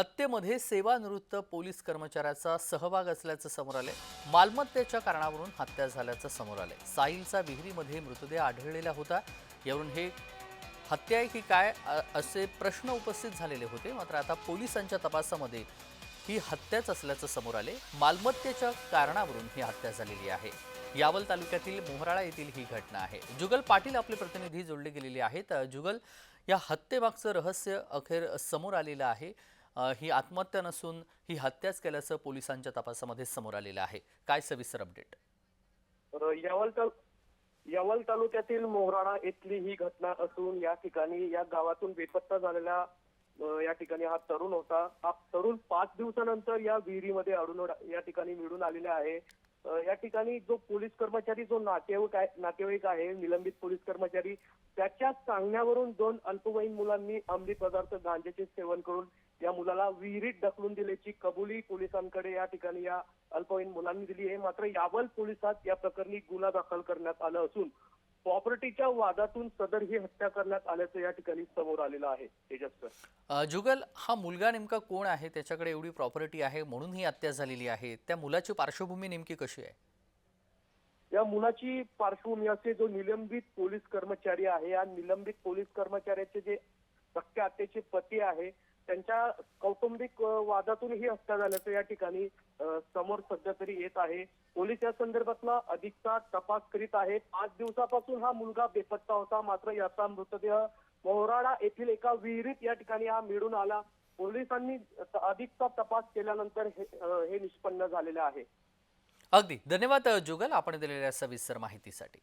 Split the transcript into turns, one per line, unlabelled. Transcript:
हत्येमध्ये सेवानिवृत्त पोलीस कर्मचाऱ्याचा सहभाग असल्याचं समोर आलंय. मालमत्तेच्या कारणावरून हत्या झाल्याचं समोर आलंय. साहिलचा विहिरीमध्ये मृतदेह आढळलेला होता. यावरून हे हत्या आहे की काय असे प्रश्न उपस्थित झालेले होते. मात्र आता पोलिसांच्या तपासामध्ये ही हत्याच असल्याचं समोर आले मालमत्तेच्या कारणावरून ही हत्या झालेली आहे. यावल तालुक्यातील मोहराळा येथील ही घटना आहे. जुगल पाटील आपले प्रतिनिधी जोडले गेलेले आहेत. जुगल या हत्येमागचं रहस्य अखेर समोर आलेलं आहे. ही आत्महत्या नसून ही हत्याच केल्याचं पोलिसांच्या तपासामध्ये समोर आलेलं आहे. काय सविस्तर अपडेट
तर यावल ताल यावल तालुक्यातील मोहराणा येथली ही घटना असून या ठिकाणी या गावातून बेपत्ता झालेला या ठिकाणी हा तरुण होता. हा तरुण पाच दिवसानंतर या विहिरीमध्ये अडून या ठिकाणी मिळून आलेला आहे. या ठिकाणी जो पोलीस कर्मचारी जो नातेवाईक आहे नातेवाईक आहे निलंबित पोलीस कर्मचारी त्याच्या सांगण्यावरून दोन अल्पवयीन मुलांनी अंमली पदार्थ गांजेचे सेवन करून या मुलाला विहिरीत ढकलून दिल्याची कबुली पोलिसांकडे या ठिकाणी या अल्पवयीन मुलांनी दिली आहे. मात्र यावल पोलिसात या प्रकरणी गुन्हा दाखल करण्यात आला असून प्रॉपर्टीच्या वादातून सदर ही हत्या करण्यात आल्याचं या ठिकाणी समोर आलेलं आहे.
जुगल हा मुलगा नेमका कोण आहे? त्याच्याकडे एवढी प्रॉपर्टी आहे म्हणून ही हत्या झालेली आहे. त्या मुलाची पार्श्वभूमी नेमकी कशी आहे?
या मुलाची पार्श्वभूमी असे जो निलंबित पोलीस कर्मचारी आहे या निलंबित पोलीस कर्मचाऱ्याचे जे सख्या आत्याचे पती आहे त्यांच्या कौटुंबिक वादातूनही वादातून ही हत्या झाल्याचं या ठिकाणी समोर सध्या तरी येत आहे. पोलीस या संदर्भातला अधिकचा तपास करीत आहेत. पाच दिवसापासून हा मुलगा बेपत्ता होता. मात्र याचा मृतदेह मोहराडा येथील एका विहिरीत या ठिकाणी हा मिळून आला. पोलिसांनी अधिकचा तपास केल्यानंतर हे हे निष्पन्न झालेलं आहे.
अगदी. धन्यवाद जुगल आपण दिलेल्या सविस्तर माहितीसाठी.